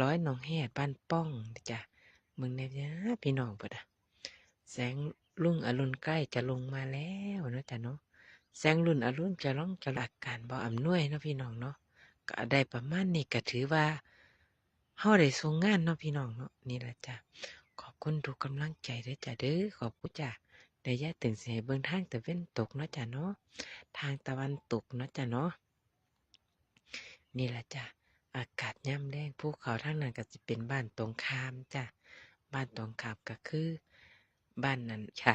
ร้อยหนองแหดบ้านป้องจ้ะมึงเนี่ยนะพี่น้องเปิดอะแสงรุ่งอรุณใกล้จะลงมาแล้วเนาะจ้ะเนาะแสงรุ่นอรุณจะร้องจะอาการบ่อำนวยเนาะพี่น้องเนาะก็ได้ประมาณนี้ก็ถือว่าเฮาได้ส่งงานเนาะพี่น้องเนาะนี่แหละจ้ะขอบคุณทุกกำลังใจด้อจ้ะเด้อขอบคุณจ้ะได้ย่าตึงเสียเบิ่งทางตะเว้นตกเนาะจ้ะเนาะทางตะวันตกเนาะจ้ะเนาะนี่แหละจ้ะ อากาศย่ำแรงภูเขาทางนั้นก็สิเป็นบ้านตรงข้ามจ้ะบ้านตรงข้ามก็คือ บ้านนั้นค่ะ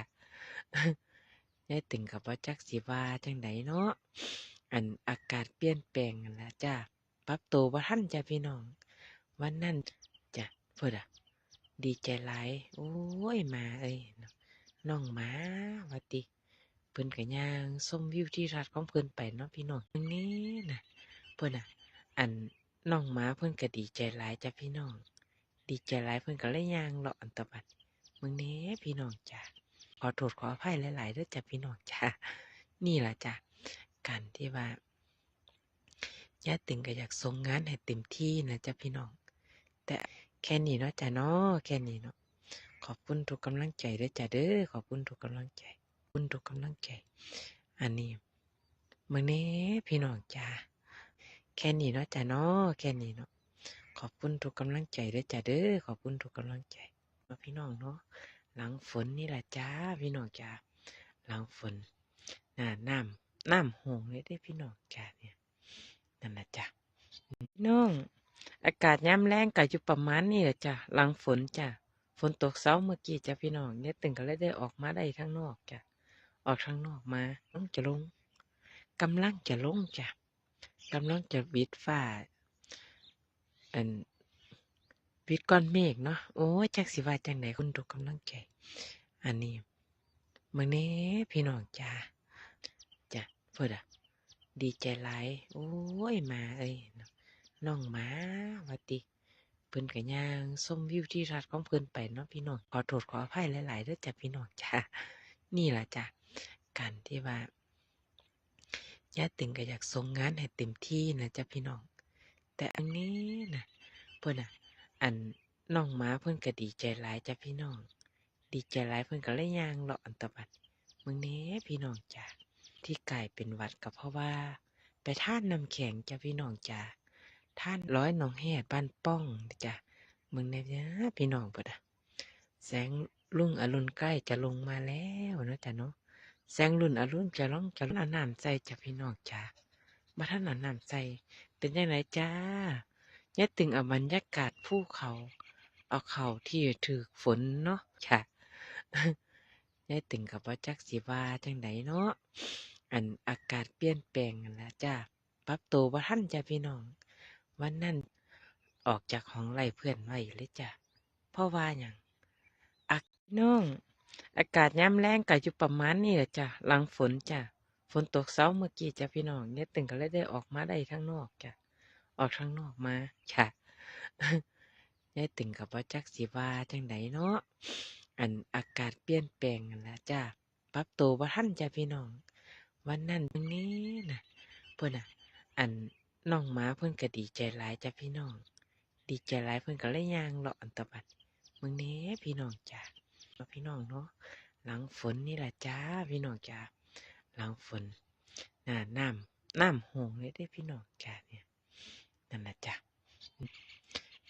ยายตึงกับว่าจักสิว่าจังไดเนาะอันอากาศเปลี่ยนแปลงนั่นล่ะจ้ะปรับตัวบ่ทันจ้ะพี่น้อง วันนั้นจ้ะเพิ่นอะดีใจหลายโอ้ยมาเอ้ยน้องหมาว่าติเพิ่นก็ย่างชมวิวที่รัฐของเพิ่นไปเนาะพี่น้องนี่นะเพิ่นน่ะ อัน น้องหมาเพิ่นก็ดีใจหลายจ้ะพี่น้อง ดีใจหลายเพิ่นก็เลยย่างเลาะอันตะบัดมึงแหน่พี่น้องจ้ะขอโทษขออภัยหลายๆด้อจ้ะพี่น้องจ้ะนี่ล่ะจ้ะการที่ว่าย่าตึงก็อยากส่งงานให้เต็มที่นะจ้ะพี่น้อง แต่แค่นี้เนาะจ้ะเนาะแค่นี้เนาะขอบคุณทุกกำลังใจด้อจ้ะเด้อขอบคุณทุกกำลังใจบคุณทุกกำลังใจ อันนี้มึงแหน่พี่น้องจ้า แค่นี้เนาะจ้ะเนาะแค่นี้เนาะขอบคุณทุกกำลังใจด้อจ้ะเด้อขอบคุณทุกกำลังใจเนาพี่น้องเนาะหลังฝนนี่แหละจ้าพี่น้องจ้าหลังฝนน่ะน้ำน้ำหงเลยได้พี่น้องจ้าเนี่ยนั่นแหละจ้ะพี่น้อง อากาศย่ำแรงก็อยู่ประมาณนี้แหละจ้ะหลังฝนจ้ะฝนตกเช้าเมื่อกี้จ้ะพี่น้องเนี่ยตึงก็เลยได้ออกมาได้ข้างนอกจ้ะออกข้างนอกมาลงจะลงกำลังจะลงจ้ะ กำลังจะวิดฟ้า อันวิดก้อนเมฆเนาะ โอ้ยจักสิว่าจังไหนคุณทุกำลังใจ อันนี้มื่อนี้พี่น้องจ้าจ้ะเพื่ออะดีใจหลายโอ้ยมาเอ้ยน้องหมาวัติเพิ่นก็ย่างชมวิวที่รัฐของเพิ่นไปเนาะพี่น้องขอโทษขออภัยหลายๆเด้อจ้ะพี่น้องจ้านี่ล่ะจ้ะการที่ว่า ย่าตึงก็อยากส่งงานให้เต็มที่นะจ๊ะพี่น้อง แต่อันนี้นะเพิ่นอะ อันน้องหมาเพิ่อนก็ดีใจหลายจ้ะพี่น้อง ดีใจหลายเพิ่อนก็เลยยางเลาะอันตะบัดมึงแหน่พี่น้องจ้ะที่กลายเป็นวัดก็เพราะว่า ไปท่านน้ำแข็งจ้ะพี่น้องจ้ะท่านร้อยหนองแหดบ้านป้องจ้ะมึงแหน่นะพี่น้องเปิดอะแสงรุ่งอรุณใกล้จะลงมาแล้วนะจ้ะเนาะ แสงรุ่นอรุณจะร้องจะร้องอาน้ำใจจะพี่น้องจ้ามาท่านอาน้ำใจเป็นยังไงจ้ายายตึงเอาบรรยากาศภูเขา เอาเขาที่ถือฝนเนาะค่ะยายตึงกับว่าจักสีว่าจังไดเนาะอันอากาศเปลี่ยนแปลงนั่นละจ้าปรับตัวบ่ทันจ้ะพี่น้อง วันนั้นออกจากของไล่เพื่อนไว้เลยจ้ะเพราะว่าอย่างอักน้อง อากาศย่ำแรงก็อยู่ประมาณนี้แหละจ้ะ หลังฝนจ้ะ ฝนตกเช้าเมื่อกี้จ้ะพี่น้องเนี่ยตึงก็เลยได้ออกมาได้ข้างนอกจ้ะ ออกข้างนอกมาค่ะเนี่ยตึงกับว่าจักสีว่าจังไดเนาะ อันอากาศเปลี่ยนแปลงนั่นละจ้ะ ปรับตัวบ่ทันจ้ะพี่น้อง วันนั้นวันนี้นะเพิ่อนอะ อันน้องหมาเพิ่อนก็ดีใจหลายจ้ะพี่น้อง ดีใจหลายเพิ่อนก็เลยยางเลาะอันตะบัดมึงแหน่พี่น้องจ้ะ พี่น้องเนาะหลังฝนนี่แหละจ้าพี่น้องจ้าหลังฝนน่ะน้ำน้ำหงเลยได้พี่น้องจ้าเนี่ยนั่นแหละจ้า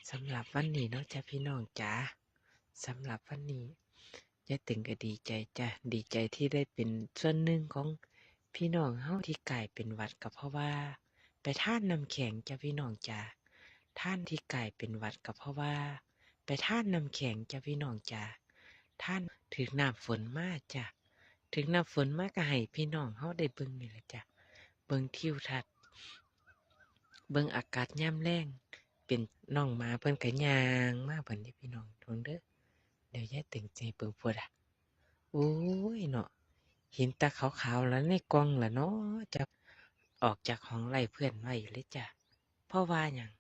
สำหรับวันนี้เนาะจ้าพี่น้องจ้าสำหรับวันนี้ยายตึงก็ดีใจจ้าดีใจที่ได้เป็นส่วนหนึ่งของพี่น้องเฮาที่กลายเป็นวัดก็เพราะว่า ไปท่านน้ำแข็งจ้าพี่น้องจ้าท่านที่กลายเป็นวัดก็เพราะว่า ไปท่านน้ำแข็งจ้าพี่น้องจ้า ท่านถึงน้ำฝนมากจ้ะถึงน้ำฝนมากก็ให้พี่น้องเขาได้เบิ่งนี่แหละจ้ะเบิ่งทิวทัศน์เบิ่งอากาศย่ำแรงเป็นน้องหมาเพิ่นก็ย่างมาเพิ่นนี่พี่น้องทนเด้อเดี๋ยวแยายตึงใจเบิ่งปวดอะโอ้ยเนาะเห็นตาขาวๆแล้วในกล่องละเนาะจะออกจากของไล่เพื่อนไว้เลยจ้ะเพราะว่าหยัง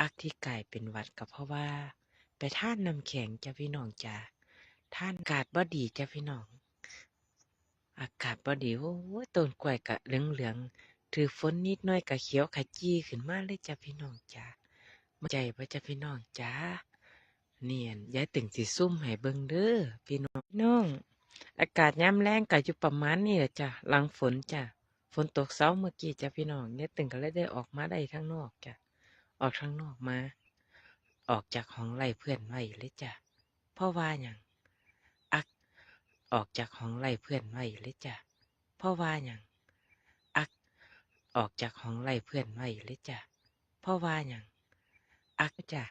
อักที่กลายเป็นวัดก็เพราะว่า ไปท่านน้ำแข็งจ้ะพี่น้องจ้ะ ท่านอากาศบ่ดีจ้ะพี่น้อง อากาศบ่ดี โอ้ยต้นกล้วยกะเหลืองๆถือฝนนิดหน่อยกะเขียวขจีขึ้นมาเลยจ้ะพี่น้องจ้ะมาใจพระจ้าพี่น้องจ้าเนียนยายตึงสิซุ่มให้เบิ่งเด้อพี่น้องน้อง อากาศยามแรงก็อยู่ประมาณนี้แหละจ้ะหลังฝนจ้ะฝนตกเช้าเมื่อกี้จ้ะพี่น้องยายตึงก็เลยได้ออกมาได้ข้างนอกจ้ะออกข้างนอกมา ออกจากห้องไล่เพื่อนไว้เลยจ้ะพราะว่าหยัง ออกจากห้องไล่เพื่อนไว้เลยจ้ะเพราะว่าหยังอัก ออกจากห้องไล่เพื่อนไว้เลยจ้ะเพราะว่าหยังอักจ้ะ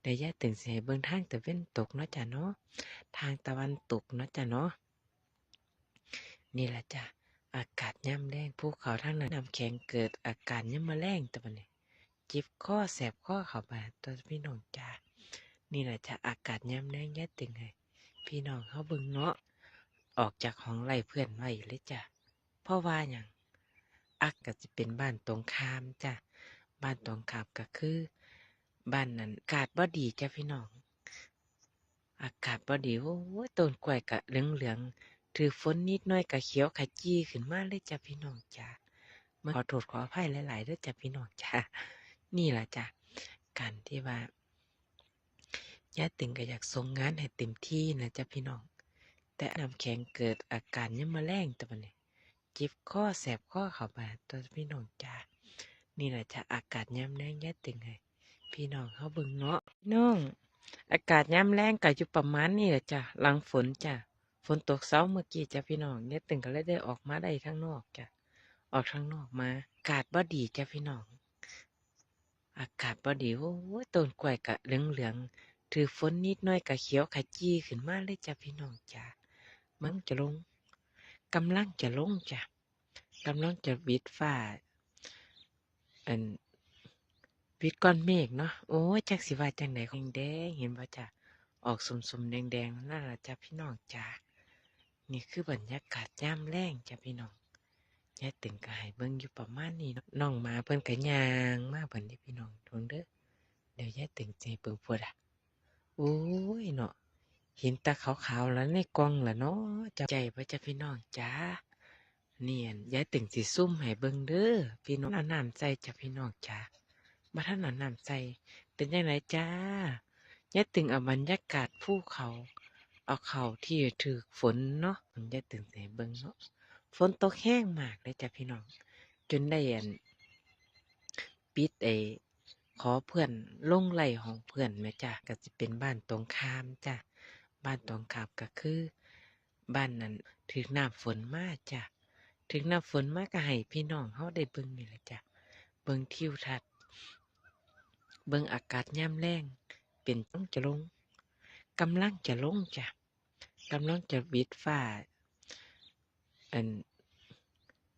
เดี๋ยวยายตึงเสิให้เบิ่งทางตะเว้นตกเนาะจ้ะเนาะทางตะวันตกเนาะจ้ะเนาะนี่แหละจ้ะอากาศย่ำแรงภูเขาทางนั้นน้ำแข็งเกิดอาการย่ำมาแรงตะบันนี้จิบข้อแสบข้อเข้ามาตัวพี่น้องจ้านี่แหละจ้ะอากาศย่ำแรงยายตึงให้พี่น้องเขาเบิ่งเนาะ ออกจากห้องไล่เพื่อนไว้เลยจ้ะเพราะว่าอย่างอักก็จะเป็นบ้านตรงข้ามจ้ะบ้านตรงข้ามก็คือบ้านนั้นอากาศบ่ดีจ้ะพี่น้อง อากาศบ่ดีโอ้ต้นกล้วยกะเหลืองเหลืองๆถือฝนนิดน่อยกะเขียวขจี้ขึ้นมาเลยจ้ะพี่น้องจ้ะมาขอโทษขออภัยหลายๆเด้วยจ้ะพี่น้องจ้ะนี่แหละจ้ะการที่ว่าย่าตึงก็อยากส่งงานให้เต็มที่นะจ้ะพี่น้อง แต่น้ำแข็งเกิดอาการยังมาแรงแต่บันนี้จิบข้อแสบข้อเข้ามาตัวพี่น้องจ้านี่แหละจะอากาศย้ำแรงแย่ตึงไงพี่น้องเขาบิ่งเนาะพี่น้อง อากาศย้ำแรงก็อยู่ประมาณนี้แหละจ้ะหลังฝนจ้ะฝนตกเช้าเมื่อกี้จ้ะพี่น้องเนี่ยตึงก็เลยได้ออกมาได้ข้างนอกจ้ะออกข้างนอกมา อากาศบ่ดีจ้ะพี่น้อง อากาศบ่ดีโอ้ยต้นกล้วยกะเหลืองเหลืองๆถือฝนนิดน่อยกะเขียวขจีขึ้นมาเลยจ้ะพี่น้องจ้า มันจะลงกำลังจะลงจ้ะกำลังจะวิดฟ้าอันวิดก้อนเมฆเนาะโอ้จักสิว่าจังไหนของแดงเห็นป่ะจ้ะออกสมๆแดงๆนั่นแหละจ้ะพี่น้องจ้านี่คือบรรยากาศยามแรงจ้ะพี่น้องยายตึงก็ให้เบิ่งอยู่ประมาณนี้น้องมาเพิ่นก็ย่างมาเพิ่นที่พี่น้องทงเด้อเดี๋ยวยายตึงให้เบิ่งพุ่นอะโอ้ยเนาะ เห็นตาขาวๆแล้วในกล่องละเนาะจับใจพระจ้าพี่น้องจ้าเนียนยายตึงสิซุ่มให้เบิ่งเด้อพี่น้องอาน้ำใจจ้าพี่น้องจ้ามาท่านอาน้ำใจ เป็นยังไงจ้ายายตึงเอาบรรยากาศภูเขา เอาเข่าที่ถือฝนเนาะยายตึงให้เบิ่งเนาะฝนตกแห้งมากเลยจ้าพี่น้อง จนได้อันปิดไอขอเพื่อนลงไหลของเพื่อนแม่จ้าก็จะเป็นบ้านตรงข้ามจ้า บ้านตองขามก็คือ บ้านนั้นถึงน้ำฝนมากจ้ะถึงน้ำฝนมากก็ให้พี่น้องเขาได้เบิ่งนี่แหละจ้ะเบิ่งทิวทัศน์เบิ่งอากาศย่ำแรงเป็นต้องจะลงกำลังจะลงจ้ะกำลังจะวิดฟ้าอัน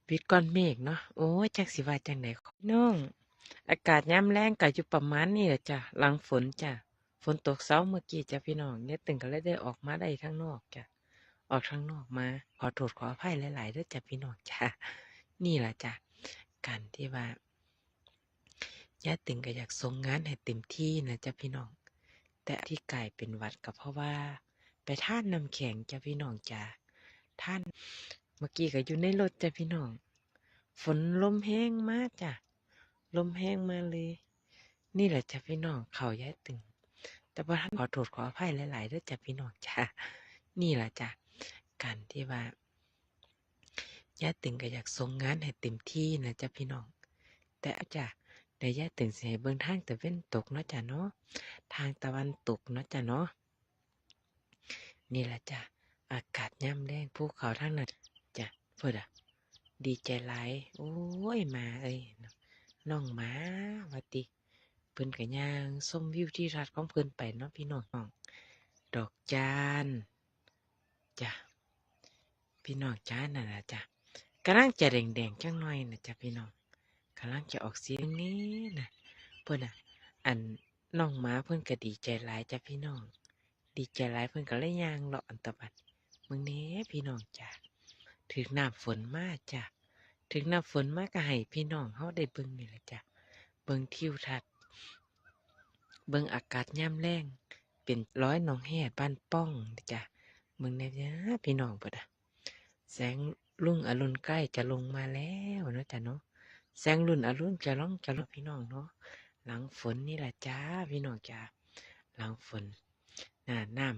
วิดก้อนเมฆเนาะโอ้จักสิว่าจังไหนน้อง อากาศย่ำแรงก็อยู่ประมาณนี้แหละจ้ะหลังฝนจ้ะ ฝนตกเช้าเมื่อกี้จ้ะพี่น้องเนี่ยตึงก็เลยได้ออกมาได้ข้างนอกจ้ะออกข้างนอกมา ขอโทษขออภัยหลายๆด้วยจ้ะพี่น้องจ้ะนี่แหละจ้ะการที่ว่าย่าตึงก็อยากส่งงานให้เต็มที่นะจ้ะพี่น้อง แต่ที่กลายเป็นวัดก็เพราะว่า ไปท่านน้ำแข็งจ้ะพี่น้องจ้ะท่านเมื่อกี้ก็อยู่ในรถจ้ะพี่น้อง ฝนลมแห้งมากจ้ะลมแห้งมาเลย นี่แหละจ้ะพี่น้องเขาย่าตึง แต่ว่าท่านขอโทษขออภัยหลายๆด้วยจ้ะพี่น้องจ้ะนี่แหละจ้ะการที่ว่าย่าตึงก็อยากส่งงานให้เต็มที่นะจ้ะพี่น้อง แต่จ้ะเดี๋ยวย่าตึงเสิให้เบิ่งทางตะเว้นตกเนาะจ้ะเนาะทางตะวันตกเนาะจ้ะเนาะนี่แหละจ้ะอากาศย่ำแรงภูเขาทางนั้นจ้ะเพื่ออะดีใจไหลโอ้ยมาเอ้ยน้องหมาวัติ เพิ่นก็ย่างส้มวิวที่รัดของเพิ่นไปเนาะพี่น้องดอกจานจ้ะพี่น้องจ้านั่นล่ะจ้ะกำลังจะแดงๆจังหน่อยนะจ้ะพี่น้องกำลังจะออกเสียงนี้นะเพิ่อนอะ อันน้องหมาเพิ่อนก็ดีใจหลายจ้ะพี่น้อง ดีใจหลายเพิ่อนก็เลยย่างเลาะอันตบัดมึงเนี้พี่น้องจ้ะถึงหน้ำฝนมากจ้ะถึงหน้ำฝนมาก็ให้พี่น้องเฮาได้เบิ่งนี่แหละจ้ะเบิ่งทิวทัศน์ เบิ่งอากาศย่ำแรงเป็นร้อยหนองแห่บ้านป้องจ้ะเมืองเนี่ยจ้ะพี่น้องปะนะแสงรุ่งอรุณใกล้จะลงมาแล้วนะจ้ะเนาะแสงรุ่นอรุณจะร้องจะร้องพี่น้องเนาะหลังฝนนี่แหละจ้าพี่น้องจ้าหลังฝนหน้าน้